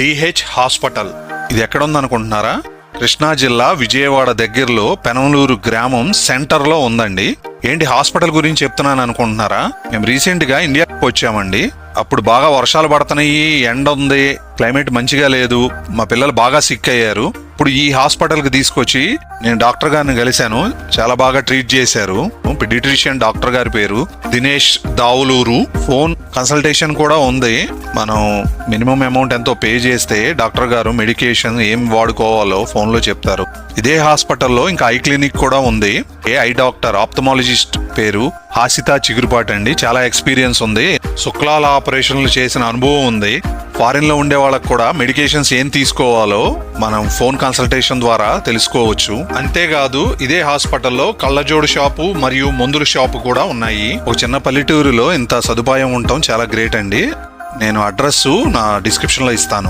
DH hospital. ఇది ఎక్కడ ఉందనుకుంటున్నారా కృష్ణా జిల్లా విజయవాడ దగ్గరలో పెనమలూరు గ్రామం సెంటర్లో ఉందండి. ఏంటి హాస్పిటల్ గురించి చెప్తున్నాను అనుకుంటున్నారా? మేము రీసెంట్గా ఇండియాకి వచ్చామండి. అప్పుడు బాగా వర్షాలు పడుతున్నాయి ఎండ ఉంది క్లైమేట్ మంచిగా లేదు మా పిల్లలు బాగా సిక్ అయ్యారు. ఇప్పుడు ఈ హాస్పిటల్కి తీసుకొచ్చి నేను డాక్టర్ గారిని కలిశాను. చాలా బాగా ట్రీట్ చేశారు. పిడిట్రిషియన్ డాక్టర్ గారి పేరు దినేష్ దావులూరు. ఫోన్ కన్సల్టేషన్ కూడా ఉంది. మనం మినిమం అమౌంట్ ఎంతో పే చేస్తే డాక్టర్ గారు మెడికేషన్ ఏం వాడుకోవాలో ఫోన్లో చెప్తారు. ఇదే హాస్పిటల్లో ఇంకా ఐ క్లినిక్ కూడా ఉంది. ఏ ఐ డాక్టర్ ఆప్థమాలజిస్ట్ పేరు హాసిత చిగురుపాటండి. అండి చాలా ఎక్స్పీరియన్స్ ఉంది. శుక్లాల ఆపరేషన్లు చేసిన అనుభవం ఉంది. ఫారిన్లో ఉండే వాళ్ళకి కూడా మెడికేషన్స్ ఏం తీసుకోవాలో మనం ఫోన్ కన్సల్టేషన్ ద్వారా తెలుసుకోవచ్చు. అంతేకాదు ఇదే హాస్పిటల్లో కళ్ళజోడు షాపు మరియు మందుల షాపు కూడా ఉన్నాయి. ఒక చిన్న పల్లెటూరులో ఇంత సదుపాయం ఉండటం చాలా గ్రేట్ అండి. నేను అడ్రస్ నా డిస్క్రిప్షన్లో ఇస్తాను.